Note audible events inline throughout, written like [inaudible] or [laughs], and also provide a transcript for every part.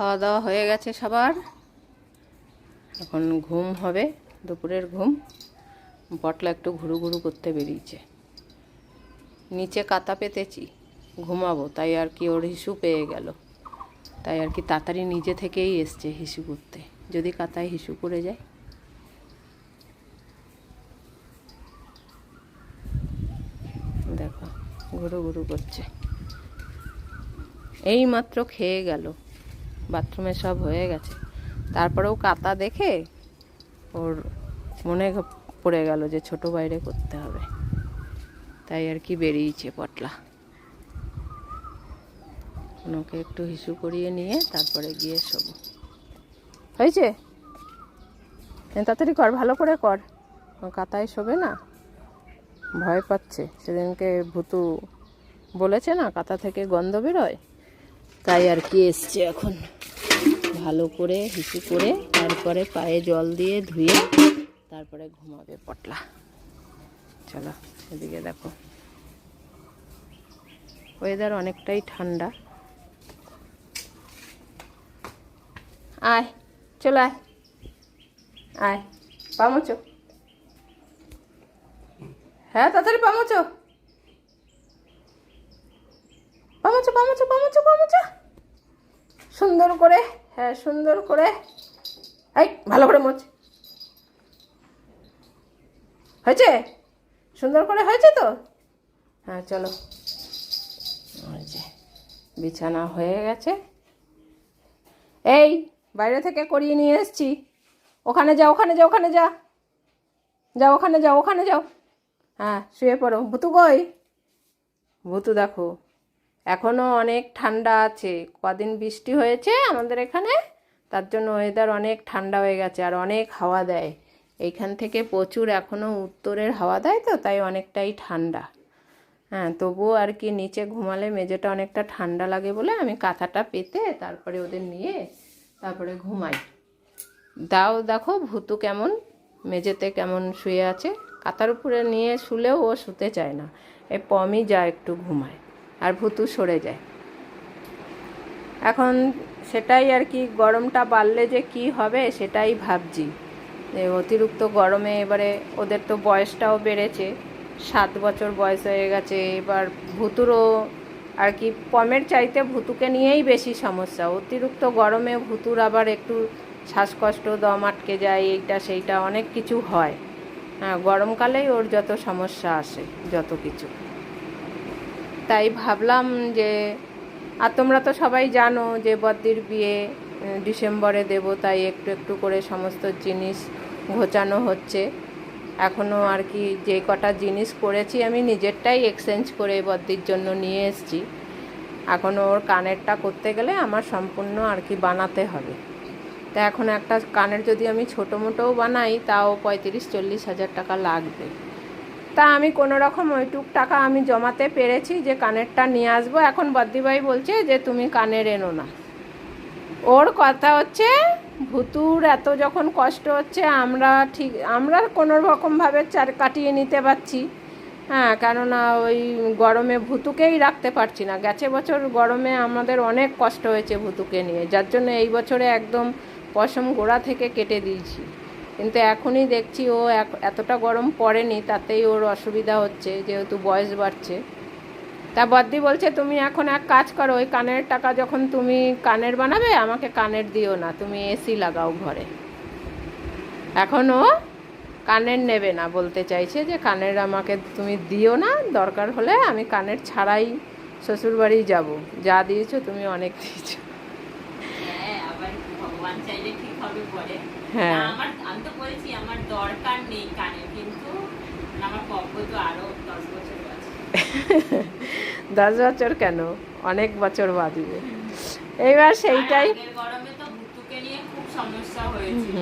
খাওয়া দাওয়া হয়ে গেছে সবার। এখন ঘুম হবে, দুপুরের ঘুম। পটলা একটু ঘুরু ঘুরু করতে বেরিয়েছে। নিচে কাতা পেতেছি, ঘুমাবো, তাই আর কি ওর হিসু পেয়ে গেল। তাই আর কি তাড়াতাড়ি নিজে থেকেই এসছে হিসু করতে। যদি কাতায় হিসু করে যায়। দেখো, ঘুরু ঘুরু করছে। এই মাত্র খেয়ে গেল। বাথরুমে সব হয়ে গেছে। তারপরেও কাতা দেখে ওর মনে পড়ে গেল যে ছোট বাইরে করতে হবে। তাই আর কি বেরিয়েছে পটলা। ওনাকে একটু হিসু করিয়ে নিয়ে তারপরে গিয়ে শোবো। হয়েছে? হ্যাঁ, তাড়াতাড়ি কর ভালো করে কর। কাতায় শোবে না? ভয় পাচ্ছে। সেদিনকে ভুতু বলেছে না কাতা থেকে গন্ধ বেরোয়? তাই আর কি এসছে এখন। ভালো করে, হিসু করে, তারপরে পায়ে জল দিয়ে ধুয়ে তারপরে ঘুমাবে পটলা। চলো, এদিকে দেখো। ওয়েদার অনেকটাই ঠান্ডা। আয়, চলে আয়। আয় পামোচো হ্যাঁ তাড়াতাড়ি পামোচো পামোচো পামোচো পামোচো পামোচো সুন্দর করে হ্যাঁ সুন্দর করে। এই, ভালো করে মোচ হয়েছে? সুন্দর করে হয়েছে তো? হ্যাঁ চলো। যে, বিছানা হয়ে গেছে। এই, বাইরে থেকে করিয়ে নিয়ে এসছি। ওখানে যা ওখানে যা ওখানে যা। যাও, ওখানে যাও ওখানে যাও। হ্যাঁ শুয়ে পড়ো। ভুতু কই? ভুতু দেখো। এখনও অনেক ঠান্ডা আছে। কদিন বৃষ্টি হয়েছে আমাদের এখানে, তার জন্য ওয়েদার অনেক ঠান্ডা হয়ে গেছে আর অনেক হাওয়া দেয়। এইখান থেকে প্রচুর এখনও উত্তরের হাওয়া দেয় তো, তাই অনেকটাই ঠান্ডা। হ্যাঁ তবুও আর কি নিচে ঘুমালে মেঝেটা অনেকটা ঠান্ডা লাগে বলে আমি কাঁথাটা পেতে তারপরে ওদের নিয়ে তারপরে ঘুমাই। দাও দেখো ভুতু কেমন, মেঝেতে কেমন শুয়ে আছে। কাতার উপরে নিয়ে শুলেও ও শুতে চায় না। এই পমই যা একটু ঘুমায়। আর ভুতু সরে যায়। এখন সেটাই আর কি, গরমটা বাড়লে যে কি হবে সেটাই ভাবছি। অতিরিক্ত গরমে এবারে ওদের তো বয়সটাও বেড়েছে, সাত বছর বয়স হয়ে গেছে, এবার ভুতুরও আর কি, পমের চাইতে ভুতুকে নিয়েই বেশি সমস্যা। অতিরিক্ত গরমে ভুতুর আবার একটু শ্বাসকষ্ট, দম আটকে যায়, এইটা সেইটা অনেক কিছু হয়। হ্যাঁ গরমকালেই ওর যত সমস্যা আসে, যত কিছু। তাই ভাবলাম যে, আর তোমরা তো সবাই জানো যে বদ্দির বিয়ে ডিসেম্বরে দেব, তাই একটু একটু করে সমস্ত জিনিস ঘোচানো হচ্ছে। এখনও আর কি যে কটা জিনিস করেছি, আমি নিজেরটাই এক্সচেঞ্জ করে বদ্দির জন্য নিয়ে এসেছি। এখনও ওর কানেরটা করতে গেলে আমার সম্পূর্ণ আর কি বানাতে হবে। তা এখন একটা কানের যদি আমি ছোটো মোটোও বানাই, তাও পঁয়ত্রিশ, চল্লিশ হাজার টাকা লাগবে। তা আমি কোনো রকম ওইটুক টাকা আমি জমাতে পেরেছি যে কানেরটা নিয়ে আসব। এখন বদ্দিভাই বলছে যে তুমি কানের এনো না। ওর কথা হচ্ছে, ভুতুর এত যখন কষ্ট হচ্ছে, আমরা ঠিক, আমরা কোনো রকমভাবে চার কাটিয়ে নিতে পারছি। হ্যাঁ কেননা ওই গরমে ভুতুকেই রাখতে পারছি না। গেছে বছর গরমে আমাদের অনেক কষ্ট হয়েছে ভুতুকে নিয়ে। যার জন্য এই বছরে একদম পশম গোড়া থেকে কেটে দিয়েছি। কিন্তু এখনই দেখছি ও এতটা গরম পড়েনি তাতেই ওর অসুবিধা হচ্ছে যেহেতু বয়স বাড়ছে। তা বদ্দি বলছে তুমি এখন এক কাজ করো ওই কানের টাকা যখন তুমি কানের বানাবে আমাকে কানের দিও না তুমি এসি লাগাও ঘরে। এখন ও কানের নেবে না বলতে চাইছে যে কানের আমাকে তুমি দিও না দরকার হলে আমি কানের ছাড়াই শ্বশুরবাড়ি যাব। যা দিয়েছ তুমি অনেক দিয়েছ। হ্যাঁ, আমার দরকার নেই কানে কিন্তু আমার তো আরও দশ বছর [laughs] দশ বছর কেন? অনেক বছর বাজবে এইবার সেইটাই গরমে তো ভুতুকে নিয়ে খুব সমস্যা হয়েছিল।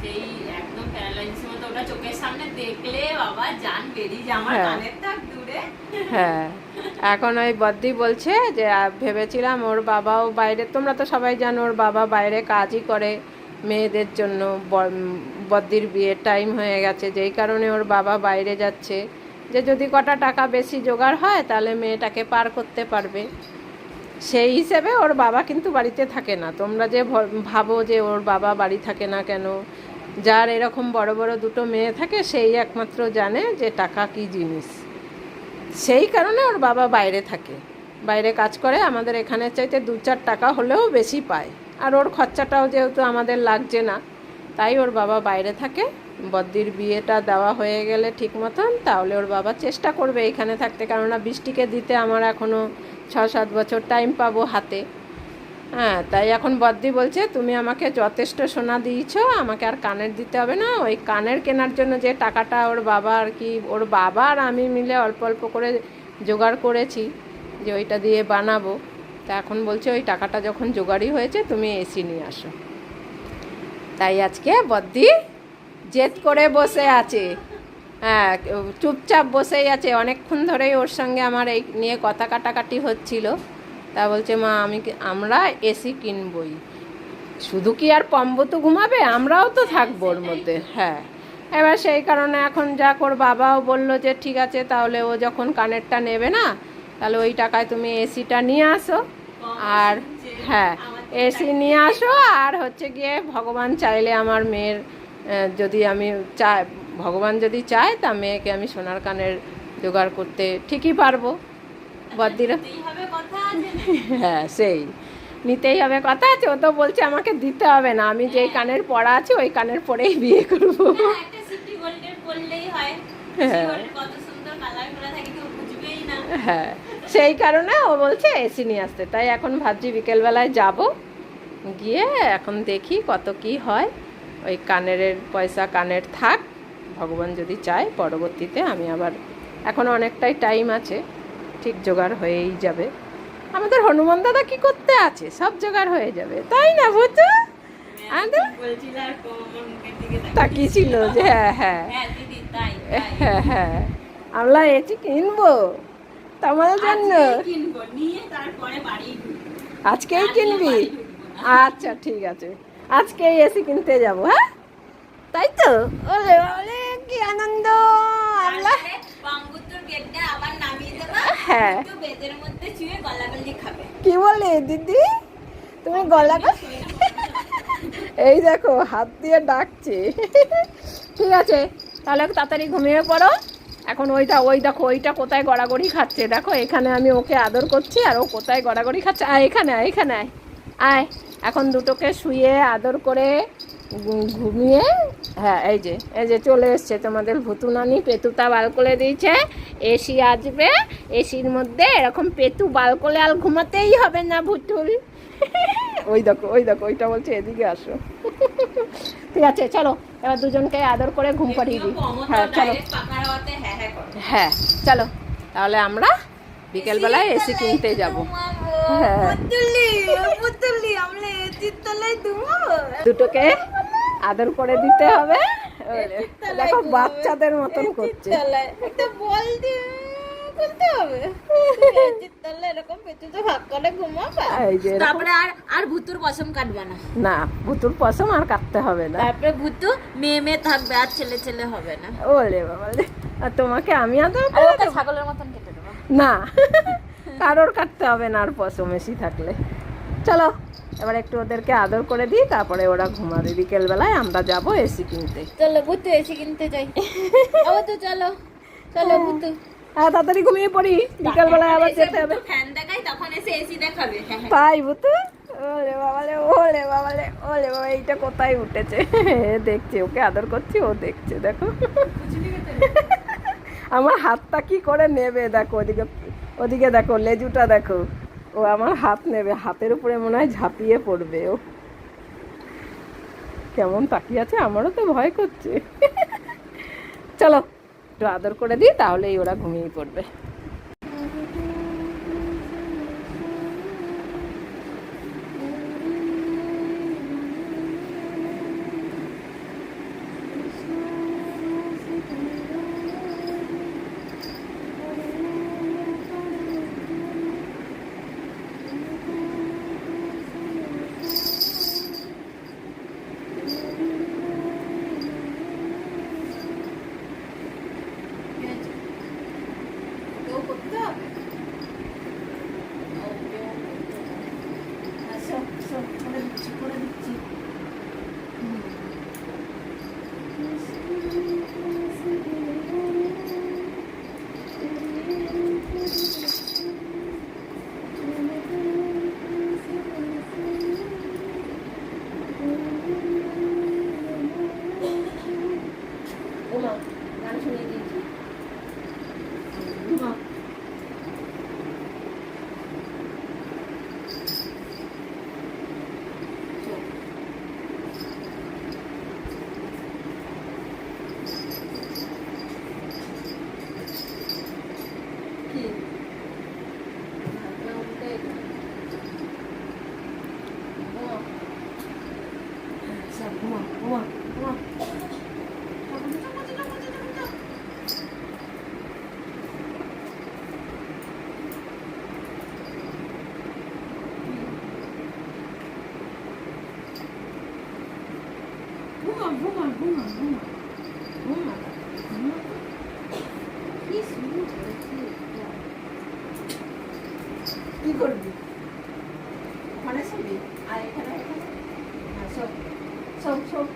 সেই একদম প্যারালাইসিস মতো ওটা চোখের সামনে দেখলে বাবা জান বেরিয়ে যায় আমার হ্যাঁ। কানের তাক দূরে। হ্যাঁ। এখন ওই বদ্দি বলছে যে ভেবেছিলাম ওর বাবাও বাইরে তোমরা তো সবাই জানো ওর বাবা বাইরে কাজই করে। মেয়েদের জন্য বদ্দির বিয়ের টাইম হয়ে গেছে। যেই কারণে ওর বাবা বাইরে যাচ্ছে। যে যদি কটা টাকা বেশি জোগাড় হয়, তাহলে মেয়েটাকে পার করতে পারবে। সেই হিসেবে ওর বাবা কিন্তু বাড়িতে থাকে না। তোমরা যে ভাবো যে ওর বাবা বাড়ি থাকে না কেন? যার এরকম বড় বড় দুটো মেয়ে থাকে, সেই একমাত্র জানে যে টাকা কি জিনিস। সেই কারণে ওর বাবা বাইরে থাকে। বাইরে কাজ করে। আমাদের এখানের চাইতে দু চার টাকা হলেও বেশি পায়। আর ওর খরচাটাও যেহেতু আমাদের লাগছে না, তাই ওর বাবা বাইরে থাকে। বদ্দির বিয়েটা দেওয়া হয়ে গেলে ঠিক মতন তাহলে ওর বাবা চেষ্টা করবে এখানে থাকতে, কেননা বৃষ্টিকে দিতে আমার এখনও ছ সাত বছর টাইম পাবো হাতে। হ্যাঁ তাই এখন বদ্দি বলছে, তুমি আমাকে যথেষ্ট সোনা দিয়েছ, আমাকে আর কানের দিতে হবে না। ওই কানের কেনার জন্য যে টাকাটা ওর বাবা আর কি, ওর বাবা আর আমি মিলে অল্প অল্প করে জোগাড় করেছি যে ওইটা দিয়ে বানাবো। তা এখন বলছে, ওই টাকাটা যখন জোগাড়ই হয়েছে, তুমি এসি নিয়ে আসো। তাই আজকে বদ্দি জেদ করে বসে আছে। হ্যাঁ চুপচাপ বসেই আছে। অনেকক্ষণ ধরেই ওর সঙ্গে আমার এই নিয়ে কথা কাটাকাটি হচ্ছিল। তা বলছে, মা, আমি আমরা এসি কিনবই। শুধু কি আর পম্ব তো ঘুমাবে? আমরাও তো থাকব ওর মধ্যে। হ্যাঁ এবার সেই কারণে এখন যা ওর বাবাও বলল যে, ঠিক আছে, তাহলে ও যখন কানেরটা নেবে না, তাহলে ওই টাকায় তুমি এসিটা নিয়ে আসো। আর হ্যাঁ এসি নিয়ে আসো আর হচ্ছে গিয়ে ভগবান চাইলে আমার মেয়ের যদি আমি চাই ভগবান যদি চায় তা মেয়েকে আমি সোনার কানের জোগাড় করতে ঠিকই পারব। বদ্দিরা আছে। না? হ্যাঁ সেই। নিতেই হবে কথা আছে ও তো বলছে আমাকে দিতে হবে না আমি যেই কানের পড়া আছে ওই কানের পরেই বিয়ে করব। হ্যাঁ, হয়। হ্যাঁ। হ্যাঁ সেই কারণে ও বলছে এসি নিয়ে আসতে। তাই এখন ভাবছি বিকেলবেলায় যাব। গিয়ে এখন দেখি কত কি হয়। ওই কানের পয়সা কানের থাক ভগবান যদি চায় পরবর্তীতে আমি আবার এখন অনেকটাই টাইম আছে ঠিক জোগাড় হয়েই যাবে। আমাদের হনুমান দাদা কি করতে আছে? সব জোগাড় হয়ে যাবে। তাই না দিকে তাকিয়ে। তাকিয়েছিল যে হ্যাঁ হ্যাঁ। হ্যাঁ। হ্যাঁ হ্যাঁ। আমরা এসি কিনবো। তোমাদের জন্য। আজকেই কিনবো। আচ্ছা ঠিক আছে। আজকেই এসি কিনতে যাব হ্যাঁ? তাই তো? ওলে ওলে কি আনন্দ! দেবো। হ্যাঁ। কি বলে দিদি? তুমি গলা এই দেখো হাত দিয়ে ডাকছে। ঠিক আছে তাহলে তাড়াতাড়ি ঘুমিয়ে পড়ো। এখন ওইটা ওই দেখো ওইটা কোথায় গড়াগড়ি খাচ্ছে? দেখো এখানে আমি ওকে আদর করছি আর ও কোথায় গড়াগড়ি খাচ্ছে? আয় এখানে আয় এখানে আয়। আয় এখন দুটোকে শুয়ে আদর করে ঘুমিয়ে হ্যাঁ এই যে এই যে চলে এসছে তোমাদের ভুতু নানি পেতুটা বাল করে দিয়েছে এসি আসবে এসির মধ্যে এরকম পেতু বাল করে আর ঘুমাতেই হবে না ভুতুল। ওই দেখো ওই দেখো ওইটা বলছে এদিকে আসো। ঠিক আছে চলো। এবার দুজনকে আদর করে ঘুম পাড়িয়ে দিই। হ্যাঁ চলো। হ্যাঁ হ্যাঁ হ্যাঁ চলো। তাহলে আমরা বিকেলবেলায় এসি কিনতে যাব। হ্যাঁ দুটোকে আদর করে দিতে হবে। দেখো বাচ্চাদের মতন করছে। একটা বল দিয়ে খুলতে হবে? এসির এরকম পেছনে ভাগ করে ঘুমাবা। এই যে এরকম- তারপরে আর আর ভুতুর পশম কাটবে না। না ভুতুর পশম আর কাটতে হবে না। তারপরে ভুতু মেয়ে মেয়ে থাকবে আর ছেলে ছেলে হবে না। ওরে বাবা আর তোমাকে আমি আদর করে ছাগলের মতন কেটে দেবো। না কারোর কাটতে হবে না আর পশম এসি থাকলে। চলো এবার একটু ওদেরকে আদর করে দিই তারপরে ওরা ঘুমাবে। বিকেলবেলায় আমরা যাব এসি কিনতে। চলো ভুতু এসি কিনতে যাই। ও তো চলো চলো ভুতু। হ্যাঁ তাড়াতাড়ি ঘুমিয়ে পড়ি। বিকেলবেলায় আবার যেতে হবে। ফ্যান দেখাই তখন এসে এসি দেখাবে। হ্যাঁ হ্যাঁ। তাই বুতু? ওরে বাবালে ওরে বাবালে ওরে বাবা এইটা কোথায় উঠেছে? দেখছে ওকে আদর করছি ও দেখছে দেখো। আমার হাতটা কি করে নেবে দেখো ওদিকে ওদিকে দেখো লেজুটা দেখো। ও আমার হাত নেবে হাতের উপরে মনে হয় ঝাঁপিয়ে পড়বে ও। কেমন তাকিয়ে আছে আমারও তো ভয় করছে। চলো একটু আদর করে দিই তাহলেই ওরা ঘুমিয়ে পড়বে। 자, 고마, 고마, 고마. 고마, 고마, 이 수분 관해서 미, 아예 관해서. 맞아. 没错